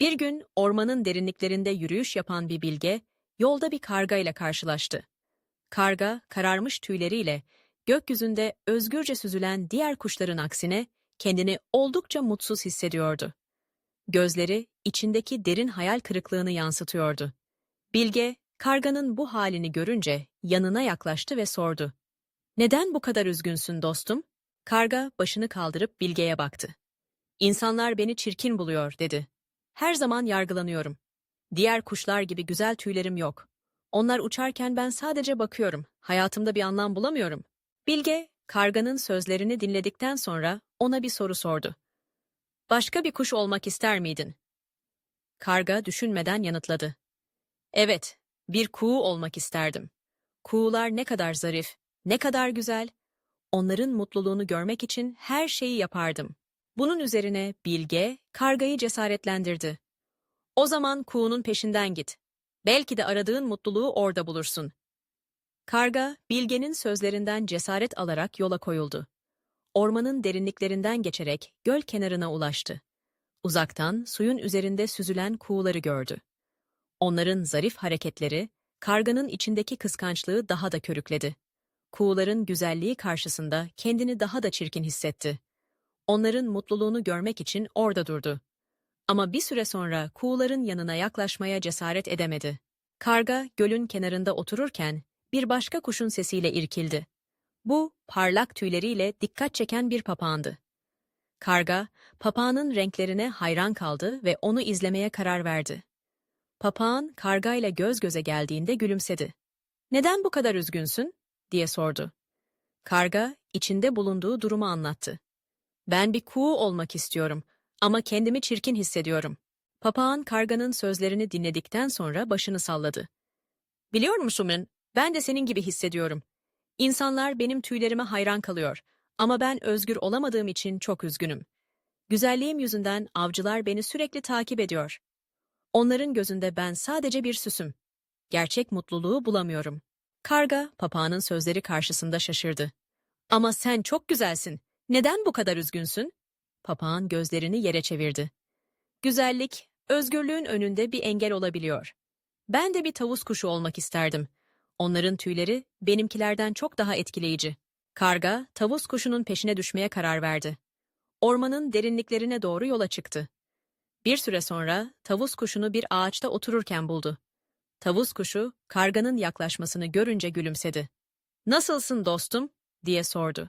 Bir gün ormanın derinliklerinde yürüyüş yapan bir bilge, yolda bir karga ile karşılaştı. Karga, kararmış tüyleriyle, gökyüzünde özgürce süzülen diğer kuşların aksine kendini oldukça mutsuz hissediyordu. Gözleri içindeki derin hayal kırıklığını yansıtıyordu. Bilge, karganın bu halini görünce yanına yaklaştı ve sordu. Neden bu kadar üzgünsün dostum? Karga başını kaldırıp Bilge'ye baktı. İnsanlar beni çirkin buluyor, dedi. Her zaman yargılanıyorum. Diğer kuşlar gibi güzel tüylerim yok. Onlar uçarken ben sadece bakıyorum. Hayatımda bir anlam bulamıyorum. Bilge, karganın sözlerini dinledikten sonra ona bir soru sordu. Başka bir kuş olmak ister miydin? Karga düşünmeden yanıtladı. Evet, bir kuğu olmak isterdim. Kuğular ne kadar zarif, ne kadar güzel. Onların mutluluğunu görmek için her şeyi yapardım. Bunun üzerine Bilge, kargayı cesaretlendirdi. O zaman kuğunun peşinden git. Belki de aradığın mutluluğu orada bulursun. Karga, Bilge'nin sözlerinden cesaret alarak yola koyuldu. Ormanın derinliklerinden geçerek göl kenarına ulaştı. Uzaktan suyun üzerinde süzülen kuğuları gördü. Onların zarif hareketleri, karganın içindeki kıskançlığı daha da körükledi. Kuğuların güzelliği karşısında kendini daha da çirkin hissetti. Onların mutluluğunu görmek için orada durdu. Ama bir süre sonra kuğuların yanına yaklaşmaya cesaret edemedi. Karga gölün kenarında otururken bir başka kuşun sesiyle irkildi. Bu parlak tüyleriyle dikkat çeken bir papağandı. Karga, papağanın renklerine hayran kaldı ve onu izlemeye karar verdi. Papağan kargayla göz göze geldiğinde gülümsedi. "Neden bu kadar üzgünsün?" diye sordu. Karga içinde bulunduğu durumu anlattı. "Ben bir kuğu olmak istiyorum ama kendimi çirkin hissediyorum." Papağan karganın sözlerini dinledikten sonra başını salladı. "Biliyor musun, ben de senin gibi hissediyorum. İnsanlar benim tüylerime hayran kalıyor ama ben özgür olamadığım için çok üzgünüm. Güzelliğim yüzünden avcılar beni sürekli takip ediyor. Onların gözünde ben sadece bir süsüm. Gerçek mutluluğu bulamıyorum. Karga, papağanın sözleri karşısında şaşırdı. Ama sen çok güzelsin. Neden bu kadar üzgünsün? Papağan gözlerini yere çevirdi. Güzellik, özgürlüğün önünde bir engel olabiliyor. Ben de bir tavus kuşu olmak isterdim. Onların tüyleri benimkilerden çok daha etkileyici. Karga, tavus kuşunun peşine düşmeye karar verdi. Ormanın derinliklerine doğru yola çıktı. Bir süre sonra tavus kuşunu bir ağaçta otururken buldu. Tavus kuşu, karganın yaklaşmasını görünce gülümsedi. ''Nasılsın dostum?'' diye sordu.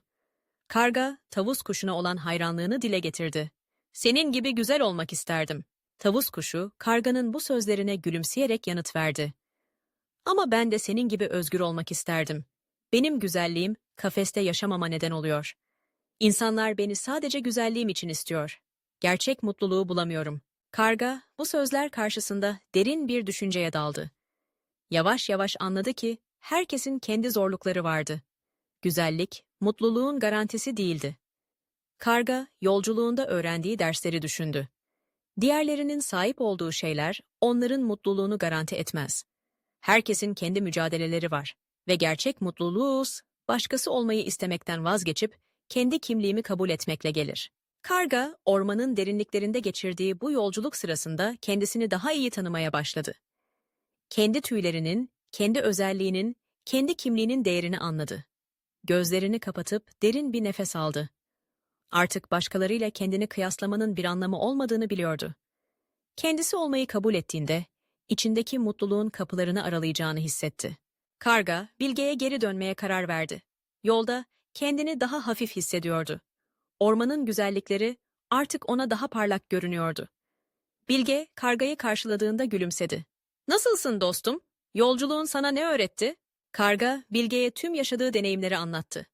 Karga, tavus kuşuna olan hayranlığını dile getirdi. ''Senin gibi güzel olmak isterdim.'' Tavus kuşu, karganın bu sözlerine gülümseyerek yanıt verdi. ''Ama ben de senin gibi özgür olmak isterdim. Benim güzelliğim, kafeste yaşamama neden oluyor. İnsanlar beni sadece güzelliğim için istiyor. Gerçek mutluluğu bulamıyorum.'' Karga, bu sözler karşısında derin bir düşünceye daldı. Yavaş yavaş anladı ki herkesin kendi zorlukları vardı. Güzellik, mutluluğun garantisi değildi. Karga, yolculuğunda öğrendiği dersleri düşündü. Diğerlerinin sahip olduğu şeyler onların mutluluğunu garanti etmez. Herkesin kendi mücadeleleri var ve gerçek mutluluğu başkası olmayı istemekten vazgeçip kendi kimliğimi kabul etmekle gelir. Karga, ormanın derinliklerinde geçirdiği bu yolculuk sırasında kendisini daha iyi tanımaya başladı. Kendi tüylerinin, kendi özelliğinin, kendi kimliğinin değerini anladı. Gözlerini kapatıp derin bir nefes aldı. Artık başkalarıyla kendini kıyaslamanın bir anlamı olmadığını biliyordu. Kendisi olmayı kabul ettiğinde, içindeki mutluluğun kapılarını aralayacağını hissetti. Karga, Bilge'ye geri dönmeye karar verdi. Yolda kendini daha hafif hissediyordu. Ormanın güzellikleri artık ona daha parlak görünüyordu. Bilge, kargayı karşıladığında gülümsedi. Nasılsın dostum? Yolculuğun sana ne öğretti? Karga, Bilge'ye tüm yaşadığı deneyimleri anlattı.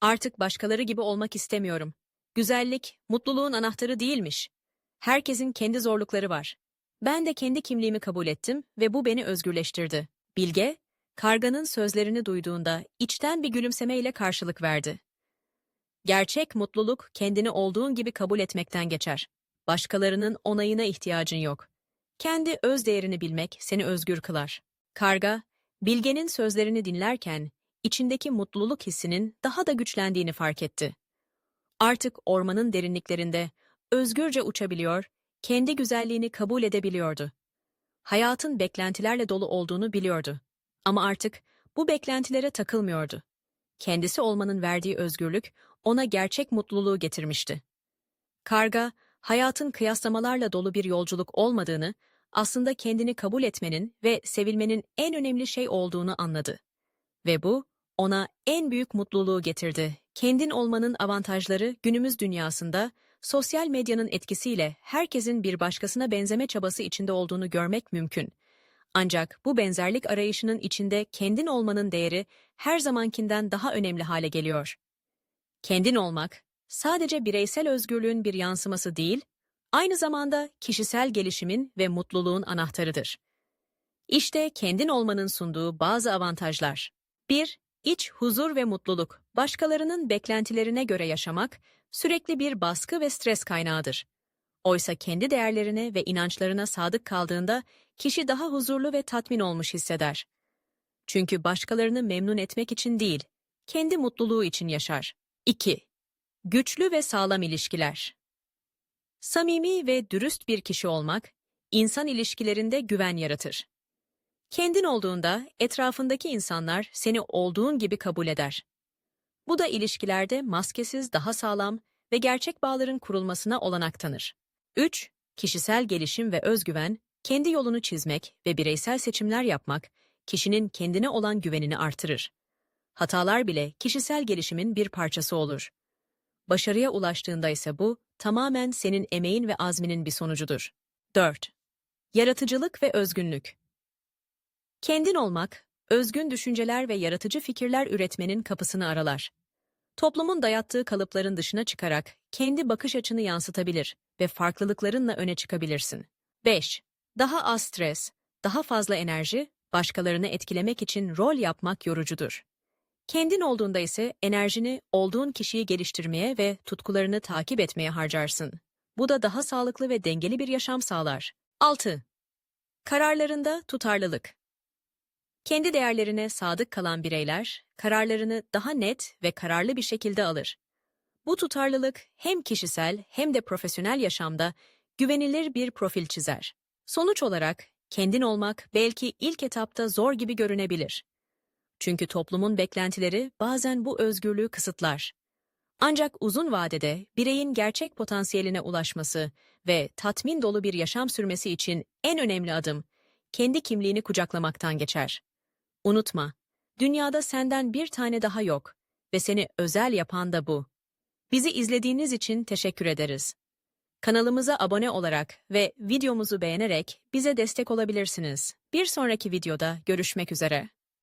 Artık başkaları gibi olmak istemiyorum. Güzellik, mutluluğun anahtarı değilmiş. Herkesin kendi zorlukları var. Ben de kendi kimliğimi kabul ettim ve bu beni özgürleştirdi. Bilge, karganın sözlerini duyduğunda içten bir gülümsemeyle karşılık verdi. Gerçek mutluluk kendini olduğun gibi kabul etmekten geçer. Başkalarının onayına ihtiyacın yok. Kendi öz değerini bilmek seni özgür kılar. Karga, Bilge'nin sözlerini dinlerken içindeki mutluluk hissinin daha da güçlendiğini fark etti. Artık ormanın derinliklerinde özgürce uçabiliyor, kendi güzelliğini kabul edebiliyordu. Hayatın beklentilerle dolu olduğunu biliyordu. Ama artık bu beklentilere takılmıyordu. Kendisi olmanın verdiği özgürlük ona gerçek mutluluğu getirmişti. Karga, hayatın kıyaslamalarla dolu bir yolculuk olmadığını, aslında kendini kabul etmenin ve sevilmenin en önemli şey olduğunu anladı. Ve bu, ona en büyük mutluluğu getirdi. Kendin olmanın avantajları günümüz dünyasında, sosyal medyanın etkisiyle herkesin bir başkasına benzeme çabası içinde olduğunu görmek mümkün. Ancak bu benzerlik arayışının içinde kendin olmanın değeri her zamankinden daha önemli hale geliyor. Kendin olmak, sadece bireysel özgürlüğün bir yansıması değil, aynı zamanda kişisel gelişimin ve mutluluğun anahtarıdır. İşte kendin olmanın sunduğu bazı avantajlar. 1. İç huzur ve mutluluk. Başkalarının beklentilerine göre yaşamak, sürekli bir baskı ve stres kaynağıdır. Oysa kendi değerlerine ve inançlarına sadık kaldığında kişi daha huzurlu ve tatmin olmuş hisseder. Çünkü başkalarını memnun etmek için değil, kendi mutluluğu için yaşar. 2. Güçlü ve sağlam ilişkiler. Samimi ve dürüst bir kişi olmak, insan ilişkilerinde güven yaratır. Kendin olduğunda etrafındaki insanlar seni olduğun gibi kabul eder. Bu da ilişkilerde maskesiz daha sağlam ve gerçek bağların kurulmasına olanak tanır. 3. Kişisel gelişim ve özgüven, kendi yolunu çizmek ve bireysel seçimler yapmak, kişinin kendine olan güvenini artırır. Hatalar bile kişisel gelişimin bir parçası olur. Başarıya ulaştığında ise bu, tamamen senin emeğin ve azminin bir sonucudur. 4. Yaratıcılık ve özgünlük. Kendin olmak, özgün düşünceler ve yaratıcı fikirler üretmenin kapısını aralar. Toplumun dayattığı kalıpların dışına çıkarak kendi bakış açını yansıtabilir ve farklılıklarınla öne çıkabilirsin. 5. Daha az stres, daha fazla enerji, başkalarını etkilemek için rol yapmak yorucudur. Kendin olduğunda ise enerjini olduğun kişiyi geliştirmeye ve tutkularını takip etmeye harcarsın. Bu da daha sağlıklı ve dengeli bir yaşam sağlar. 6. Kararlarında tutarlılık. Kendi değerlerine sadık kalan bireyler, kararlarını daha net ve kararlı bir şekilde alır. Bu tutarlılık hem kişisel hem de profesyonel yaşamda güvenilir bir profil çizer. Sonuç olarak kendin olmak belki ilk etapta zor gibi görünebilir. Çünkü toplumun beklentileri bazen bu özgürlüğü kısıtlar. Ancak uzun vadede bireyin gerçek potansiyeline ulaşması ve tatmin dolu bir yaşam sürmesi için en önemli adım kendi kimliğini kucaklamaktan geçer. Unutma, dünyada senden bir tane daha yok ve seni özel yapan da bu. Bizi izlediğiniz için teşekkür ederiz. Kanalımıza abone olarak ve videomuzu beğenerek bize destek olabilirsiniz. Bir sonraki videoda görüşmek üzere.